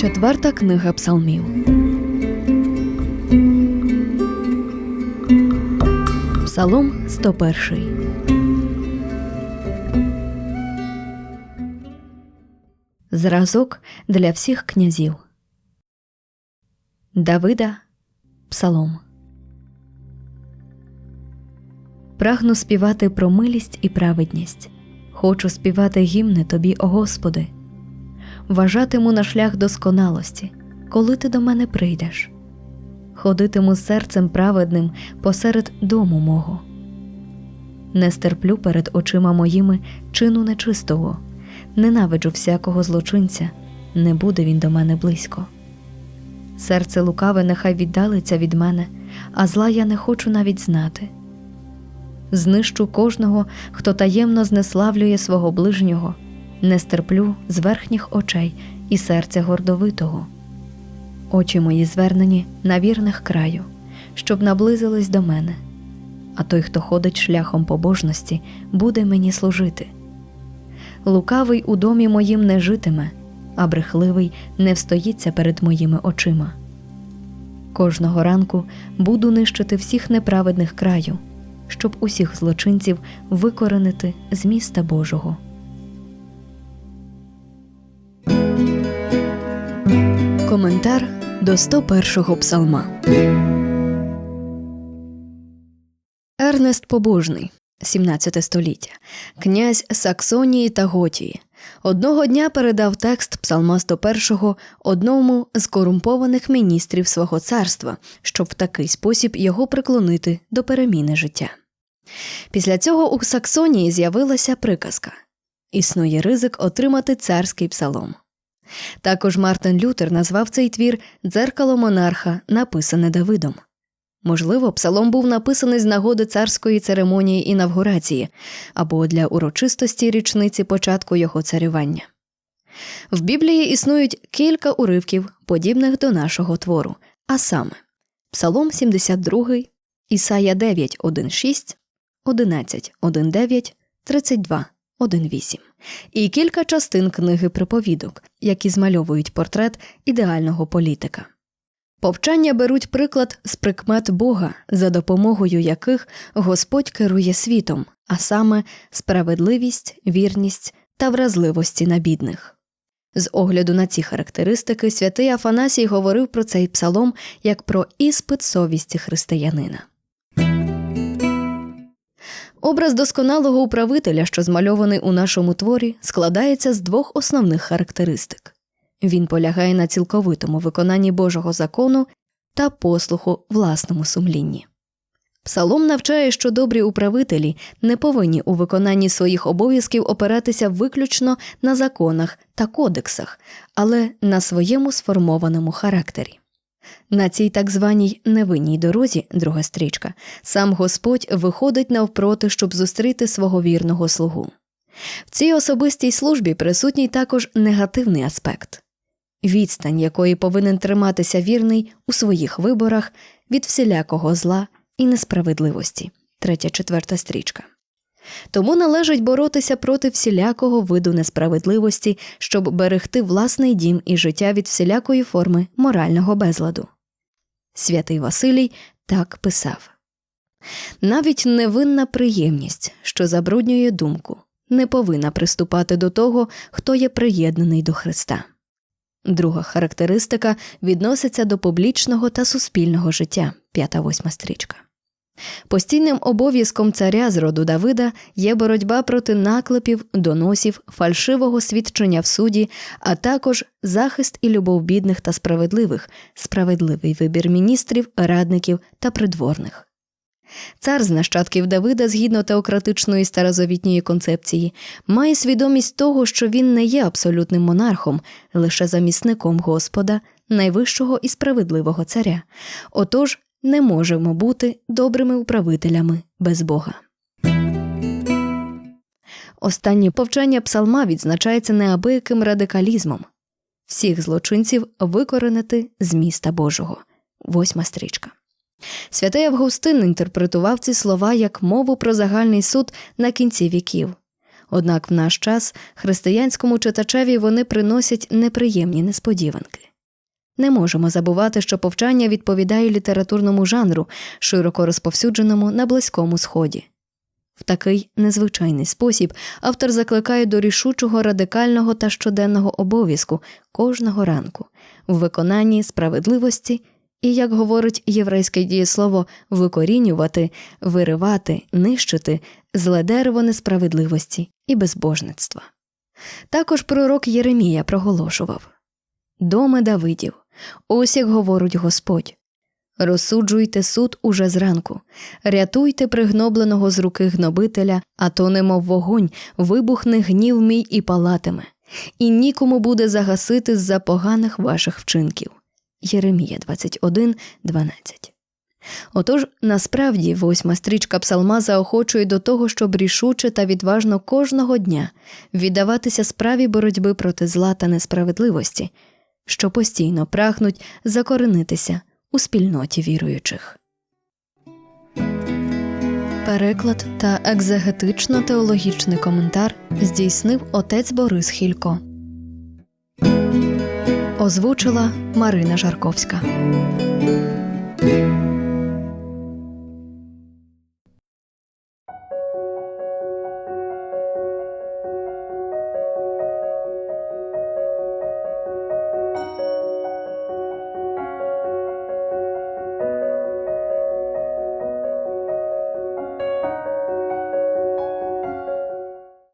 Четверта книга псалмів. Псалом 101. Зразок для всіх князів. Давида Псалом. Прагну співати про милість і праведність. Хочу співати гімни тобі, о Господи. Вважатиму на шлях досконалості, коли ти до мене прийдеш. Ходитиму серцем праведним посеред дому мого. Не стерплю перед очима моїми чину нечистого, ненавиджу всякого злочинця, не буде він до мене близько. Серце лукаве нехай віддалиться від мене, а зла я не хочу навіть знати. Знищу кожного, хто таємно знеславлює свого ближнього, не стерплю з верхніх очей і серця гордовитого. Очі мої звернені на вірних краю, щоб наблизились до мене, а той, хто ходить шляхом побожності, буде мені служити. Лукавий у домі моїм не житиме, а брехливий не встоїться перед моїми очима. Кожного ранку буду нищити всіх неправедних краю, щоб усіх злочинців викоренити з міста Божого. Коментар до 101-го псалма. Ернест Побожний, 17 століття, князь Саксонії та Готії. Одного дня передав текст псалма 101-го одному з корумпованих міністрів свого царства, щоб в такий спосіб його приклонити до переміни життя. Після цього у Саксонії з'явилася приказка існує ризик отримати царський псалом. Також Мартин Лютер назвав цей твір дзеркало монарха, написане Давидом. Можливо, псалом був написаний з нагоди царської церемонії інавгурації або для урочистості річниці початку його царювання. В Біблії існують кілька уривків, подібних до нашого твору, а саме Псалом 72, Ісая 9, 1,6, 11, 1,9, 32, 1,8 і кілька частин книги приповідок, які змальовують портрет ідеального політика. Повчання беруть приклад з прикмет Бога, за допомогою яких Господь керує світом, а саме справедливість, вірність та вразливості на бідних. З огляду на ці характеристики святий Афанасій говорив про цей псалом як про іспит совісті християнина. Образ досконалого управителя, що змальований у нашому творі, складається з двох основних характеристик. Він полягає на цілковитому виконанні Божого закону та послуху власному сумлінні. Псалом навчає, що добрі управителі не повинні у виконанні своїх обов'язків опиратися виключно на законах та кодексах, але на своєму сформованому характері. На цій так званій невинній дорозі, друга стрічка, сам Господь виходить навпроти, щоб зустріти свого вірного слугу. В цій особистій службі присутній також негативний аспект відстань, якої повинен триматися вірний у своїх виборах від всілякого зла і несправедливості, третя четверта стрічка. Тому належить боротися проти всілякого виду несправедливості, щоб берегти власний дім і життя від всілякої форми морального безладу. Святий Василій так писав навіть невинна приємність, що забруднює думку, не повинна приступати до того, хто є приєднаний до Христа. Друга характеристика відноситься до публічного та суспільного життя, п'ята восьма стрічка. Постійним обов'язком царя з роду Давида є боротьба проти наклепів, доносів, фальшивого свідчення в суді, а також захист і любов бідних та справедливих, справедливий вибір міністрів, радників та придворних. Цар з нащадків Давида, згідно теократичної старозавітньої концепції, має свідомість того, що він не є абсолютним монархом, лише замісником Господа, найвищого і справедливого царя. Отож, не можемо бути добрими управителями без Бога. Останнє повчання псалма відзначається неабияким радикалізмом всіх злочинців викоренити з міста Божого. Восьма стрічка. Святий Августин інтерпретував ці слова як мову про загальний суд на кінці віків. Однак в наш час християнському читачеві вони приносять неприємні несподіванки. Не можемо забувати, що повчання відповідає літературному жанру, широко розповсюдженому на Близькому Сході. В такий незвичайний спосіб автор закликає до рішучого радикального та щоденного обов'язку кожного ранку в виконанні справедливості і, як говорить єврейське дієслово, викорінювати, виривати, нищити зле дерево несправедливості і безбожництва. Також пророк Єремія проголошував Доме Давидів, ось як говорить Господь. Розсуджуйте суд уже зранку, рятуйте пригнобленого з руки гнобителя, а то, немов вогонь, вибухне гнів мій і палатиме, і нікому буде загасити з-за поганих ваших вчинків. Єремія 21, 12. Отож, насправді, восьма стрічка псалма заохочує до того, щоб рішуче та відважно кожного дня віддаватися справі боротьби проти зла та несправедливості, що постійно прагнуть закоренитися у спільноті віруючих. Переклад та екзегетично-теологічний коментар здійснив отець Борис Хілько. Озвучила Марина Жарковська.